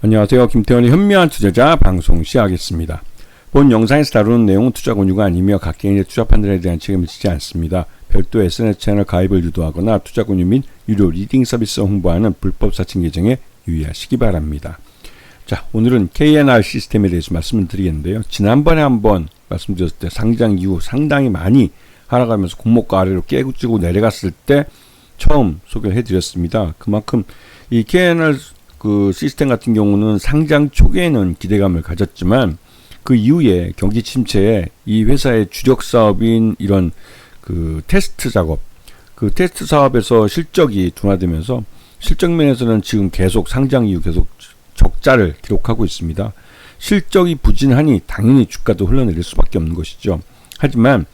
안녕하세요. 김태원의 현미한 투자자 방송 시작하겠습니다. 본 영상에서 다루는 내용은 투자 권유가 아니며 각 개인의 투자 판단에 대한 책임을 지지 않습니다. 별도 SNS 채널 가입을 유도하거나 투자 권유 및 유료 리딩 서비스 홍보하는 불법 사칭 계정에 유의하시기 바랍니다. 자, 오늘은 KNR 시스템에 대해서 말씀을 드리겠는데요. 지난번에 한번 말씀드렸을 때 상장 이후 상당히 많이 하락하면서 공목과 아래로 깨구찌고 내려갔을 때 처음 소개해 드렸습니다. 그만큼 이 KNR 그 시스템 같은 경우는 상장 초기에는 기대감을 가졌지만 그 이후에 경기 침체에 이 회사의 주력 사업인 이런 그 테스트 작업, 그 테스트 사업에서 실적이 둔화되면서 실적 면에서는 지금 계속 상장 이후 계속 적자를 기록하고 있습니다. 실적이 부진하니 당연히 주가도 흘러내릴 수밖에 없는 것이죠. 하지만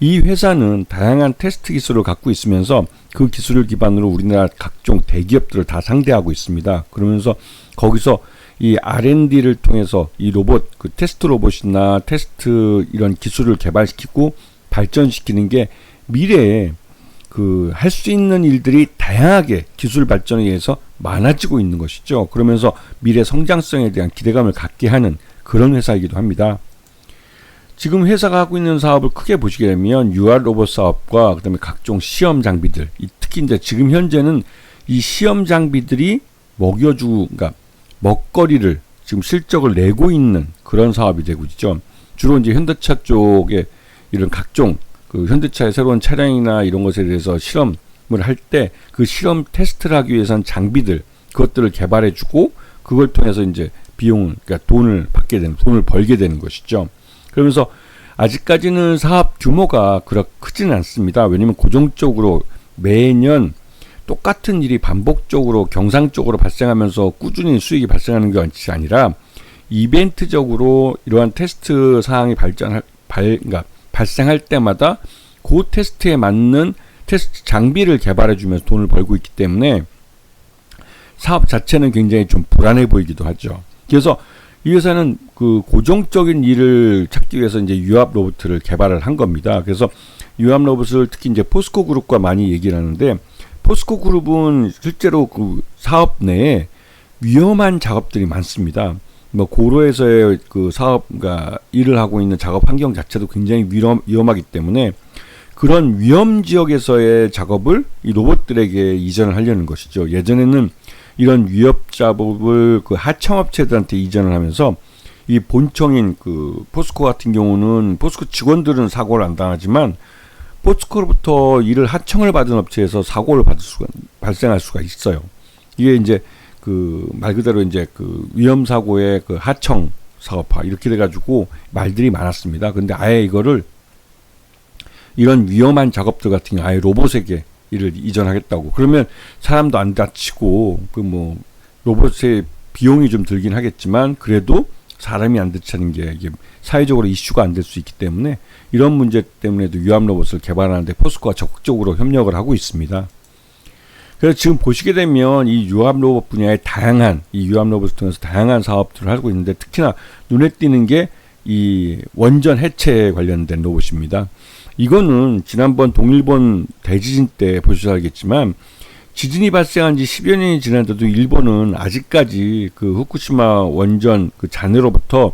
이 회사는 다양한 테스트 기술을 갖고 있으면서 그 기술을 기반으로 우리나라 각종 대기업들을 다 상대하고 있습니다. 그러면서 거기서 이 R&D를 통해서 이 로봇, 그 테스트 로봇이나 테스트 이런 기술을 개발시키고 발전시키는 게 미래에 그 할 수 있는 일들이 다양하게 기술 발전에 의해서 많아지고 있는 것이죠. 그러면서 미래 성장성에 대한 기대감을 갖게 하는 그런 회사이기도 합니다. 지금 회사가 하고 있는 사업을 크게 보시게 되면 UR 로봇 사업과 그다음에 각종 시험 장비들, 특히 이제 지금 현재는 이 시험 장비들이 먹여주, 그러니까 먹거리를 지금 실적을 내고 있는 그런 사업이 되고 있죠. 주로 이제 현대차 쪽에 이런 각종 그 현대차의 새로운 차량이나 이런 것에 대해서 실험을 할 때 그 실험 테스트를 하기 위해서는 장비들 그것들을 개발해주고 그걸 통해서 이제 비용, 그러니까 돈을 받게 되는, 돈을 벌게 되는 것이죠. 그러면서 아직까지는 사업 규모가 그렇게 크지는 않습니다. 왜냐면 고정적으로 매년 똑같은 일이 반복적으로 경상적으로 발생하면서 꾸준히 수익이 발생하는 것이 아니라 이벤트적으로 이러한 테스트 사항이 발전할 발 그러니까 발생할 때마다 그 테스트에 맞는 테스트 장비를 개발해 주면서 돈을 벌고 있기 때문에 사업 자체는 굉장히 좀 불안해 보이기도 하죠. 그래서 이 회사는 그 고정적인 일을 찾기 위해서 이제 유압 로봇을 개발을 한 겁니다. 그래서 유압 로봇을 특히 이제 포스코 그룹과 많이 얘기를 하는데 포스코 그룹은 실제로 그 사업 내에 위험한 작업들이 많습니다. 뭐 고로에서의 그 사업, 그 일을 하고 있는 작업 환경 자체도 굉장히 위험, 위험하기 때문에 그런 위험 지역에서의 작업을 이 로봇들에게 이전을 하려는 것이죠. 예전에는 이런 위협 작업을 그 하청업체들한테 이전을 하면서 이 본청인 그 포스코 같은 경우는 포스코 직원들은 사고를 안 당하지만 포스코로부터 일을 하청을 받은 업체에서 사고를 받을 수가 발생할 수가 있어요. 이게 이제 그 말 그대로 이제 그 위험 사고의 그 하청 사업화 이렇게 돼가지고 말들이 많았습니다. 근데 아예 이거를 이런 위험한 작업들 같은 경우 아예 로봇에게 이를 이전하겠다고 그러면 사람도 안 다치고 그 뭐 로봇의 비용이 좀 들긴 하겠지만 그래도 사람이 안 다치는 게 이게 사회적으로 이슈가 안 될 수 있기 때문에 이런 문제 때문에도 유압 로봇을 개발하는데 포스코가 적극적으로 협력을 하고 있습니다. 그래서 지금 보시게 되면 이 유압 로봇 분야의 다양한 이 유압 로봇을 통해서 다양한 사업들을 하고 있는데 특히나 눈에 띄는 게 이 원전 해체에 관련된 로봇입니다. 이거는 지난번 동일본 대지진 때 보셔서 알겠지만 지진이 발생한 지 10여 년이 지났는데도 일본은 아직까지 그 후쿠시마 원전 그 잔해로부터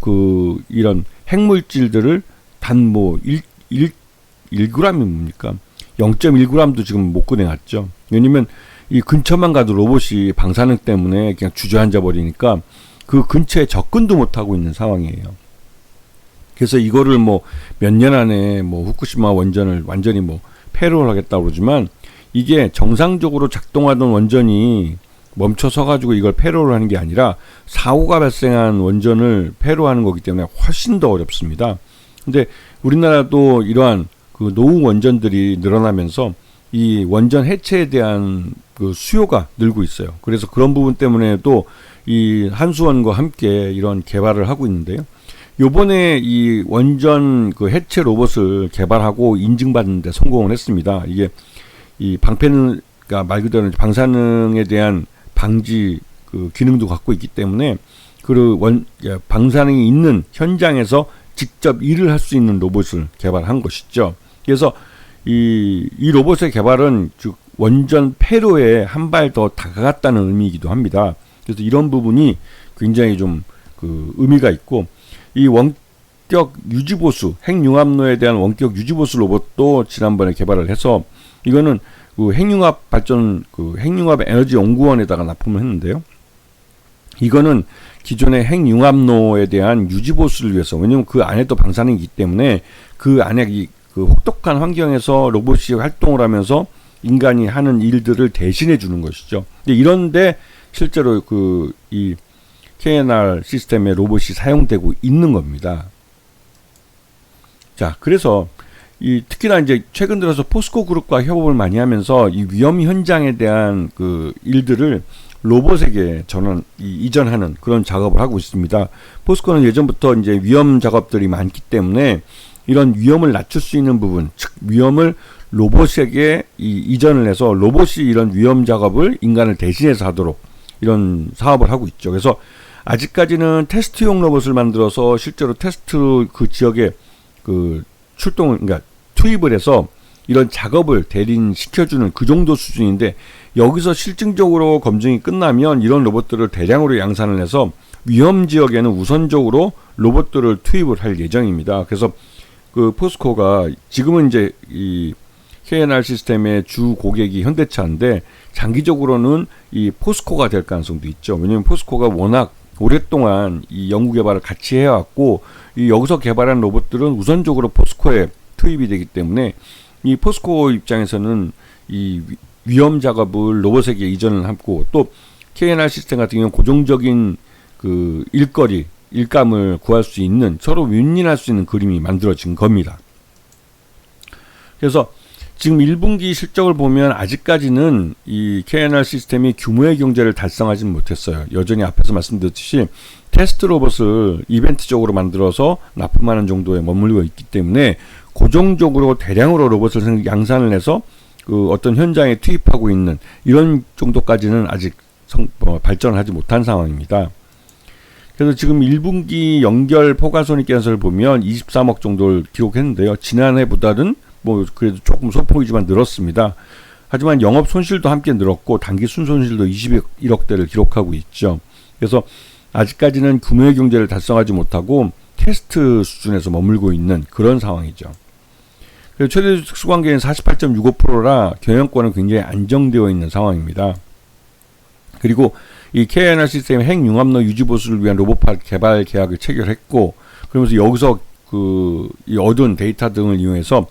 그 이런 핵물질들을 단 뭐 1, 1, 1g이 뭡니까? 0.1g도 지금 못 꺼내놨죠. 왜냐면 이 근처만 가도 로봇이 방사능 때문에 그냥 주저앉아 버리니까 그 근처에 접근도 못 하고 있는 상황이에요. 그래서 이거를 뭐 몇 년 안에 뭐 후쿠시마 원전을 완전히 뭐 폐로를 하겠다고 그러지만 이게 정상적으로 작동하던 원전이 멈춰서 가지고 이걸 폐로를 하는 게 아니라 사고가 발생한 원전을 폐로하는 거기 때문에 훨씬 더 어렵습니다. 근데 우리나라도 이러한 그 노후 원전들이 늘어나면서 이 원전 해체에 대한 그 수요가 늘고 있어요. 그래서 그런 부분 때문에도 이 한수원과 함께 이런 개발을 하고 있는데요. 요번에 이 원전 그 해체 로봇을 개발하고 인증받는데 성공을 했습니다. 이게 이 방패는 그러니까 말 그대로 방사능에 대한 방지 그 기능도 갖고 있기 때문에 그원 방사능이 있는 현장에서 직접 일을 할 수 있는 로봇을 개발한 것이죠. 그래서 이, 이 로봇의 개발은 즉 원전 폐로에 한 발 더 다가갔다는 의미이기도 합니다. 그래서 이런 부분이 굉장히 좀 그 의미가 있고 이 원격 유지보수 핵융합로에 대한 원격 유지보수 로봇도 지난번에 개발을 해서 이거는 그 핵융합 발전 그 핵융합 에너지 연구원에다가 납품을 했는데요. 이거는 기존의 핵융합로에 대한 유지보수를 위해서 왜냐면 그 안에 또 방사능이 있기 때문에 그 안에 이 그 혹독한 환경에서 로봇이 활동을 하면서 인간이 하는 일들을 대신해 주는 것이죠. 근데 이런데 실제로 그 이 KNR 시스템의 로봇이 사용되고 있는 겁니다. 자, 그래서 이 특히나 이제 최근 들어서 포스코 그룹과 협업을 많이 하면서 이 위험 현장에 대한 그 일들을 로봇에게 전원 이, 이전하는 그런 작업을 하고 있습니다. 포스코는 예전부터 이제 위험 작업들이 많기 때문에 이런 위험을 낮출 수 있는 부분, 즉 위험을 로봇에게 이, 이전을 해서 로봇이 이런 위험 작업을 인간을 대신해서 하도록 이런 사업을 하고 있죠. 그래서 아직까지는 테스트용 로봇을 만들어서 실제로 테스트 그 지역에 그 출동을 그러니까 투입을 해서 이런 작업을 대리시켜주는 그 정도 수준인데 여기서 실증적으로 검증이 끝나면 이런 로봇들을 대량으로 양산을 해서 위험 지역에는 우선적으로 로봇들을 투입을 할 예정입니다. 그래서 그 포스코가 지금은 이제 이 KNR 시스템의 주 고객이 현대차인데 장기적으로는 이 포스코가 될 가능성도 있죠. 왜냐하면 포스코가 워낙 오랫동안 이 연구 개발을 같이 해왔고 이 여기서 개발한 로봇들은 우선적으로 포스코에 투입이 되기 때문에 이 포스코 입장에서는 이 위험 작업을 로봇에게 이전을 하고 또 KNR 시스템 같은 경우는 고정적인 그 일거리, 일감을 구할 수 있는 서로 윈윈할 수 있는 그림이 만들어진 겁니다. 그래서 지금 1분기 실적을 보면 아직까지는 이 KNR 시스템이 규모의 경제를 달성하지는 못했어요. 여전히 앞에서 말씀드렸듯이 테스트 로봇을 이벤트적으로 만들어서 납품하는 정도에 머물고 있기 때문에 고정적으로 대량으로 로봇을 양산을 해서 그 어떤 현장에 투입하고 있는 이런 정도까지는 아직 성, 어, 발전하지 못한 상황입니다. 그래서 지금 1분기 연결 포괄손익계산서를 보면 23억 정도를 기록했는데요. 지난해보다는 뭐 그래도 조금 소폭이지만 늘었습니다. 하지만 영업 손실도 함께 늘었고 단기 순손실도 21억대를 기록하고 있죠. 그래서 아직까지는 규모의 경제를 달성하지 못하고 테스트 수준에서 머물고 있는 그런 상황이죠. 그리고 최대 수관계는 48.65%라 경영권은 굉장히 안정되어 있는 상황입니다. 그리고 이 KNR 시스템 핵융합로 유지 보수를 위한 로봇파 개발 계약을 체결했고 그러면서 여기서 그이 얻은 데이터 등을 이용해서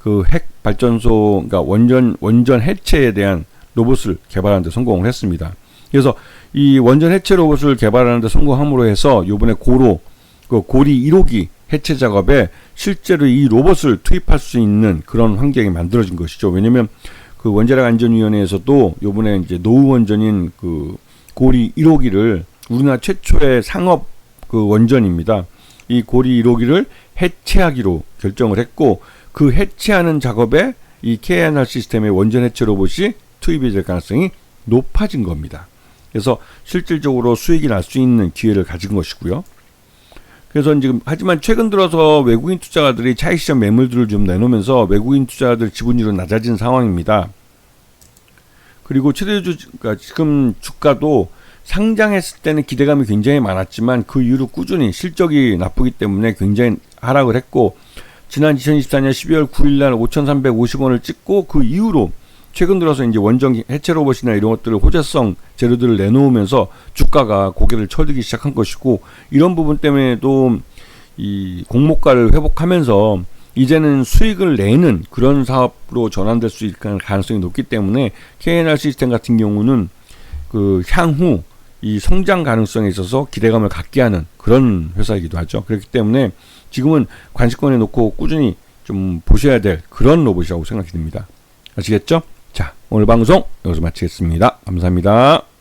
그 핵 발전소 그러니까 원전 원전 해체에 대한 로봇을 개발하는 데 성공을 했습니다. 그래서 이 원전 해체 로봇을 개발하는 데 성공함으로 해서 요번에 고로 그 고리 1호기 해체 작업에 실제로 이 로봇을 투입할 수 있는 그런 환경이 만들어진 것이죠. 왜냐면 그 원자력 안전위원회에서도 요번에 이제 노후 원전인 그 고리 1호기를 우리나라 최초의 상업 그 원전입니다. 이 고리 1호기를 해체하기로 결정을 했고 그 해체하는 작업에 이 KNR 시스템의 원전 해체 로봇이 투입이 될 가능성이 높아진 겁니다. 그래서 실질적으로 수익이 날 수 있는 기회를 가진 것이고요. 그래서 지금 하지만 최근 들어서 외국인 투자가들이 차익 시장 매물들을 좀 내놓으면서 외국인 투자자들 지분율은 낮아진 상황입니다. 그리고 최대주 그러니까 지금 주가도 상장했을 때는 기대감이 굉장히 많았지만 그 이후로 꾸준히 실적이 나쁘기 때문에 굉장히 하락을 했고 지난 2024년 12월 9일 날 5,350원을 찍고 그 이후로 최근 들어서 이제 원전 해체 로봇이나 이런 것들을 호재성 재료들을 내놓으면서 주가가 고개를 쳐들기 시작한 것이고 이런 부분 때문에도 이 공모가를 회복하면서 이제는 수익을 내는 그런 사업으로 전환될 수 있을 가능성이 높기 때문에 KNR 시스템 같은 경우는 그 향후 이 성장 가능성에 있어서 기대감을 갖게 하는 그런 회사이기도 하죠. 그렇기 때문에 지금은 관심권에 놓고 꾸준히 좀 보셔야 될 그런 로봇이라고 생각이 듭니다. 아시겠죠? 자, 오늘 방송 여기서 마치겠습니다. 감사합니다.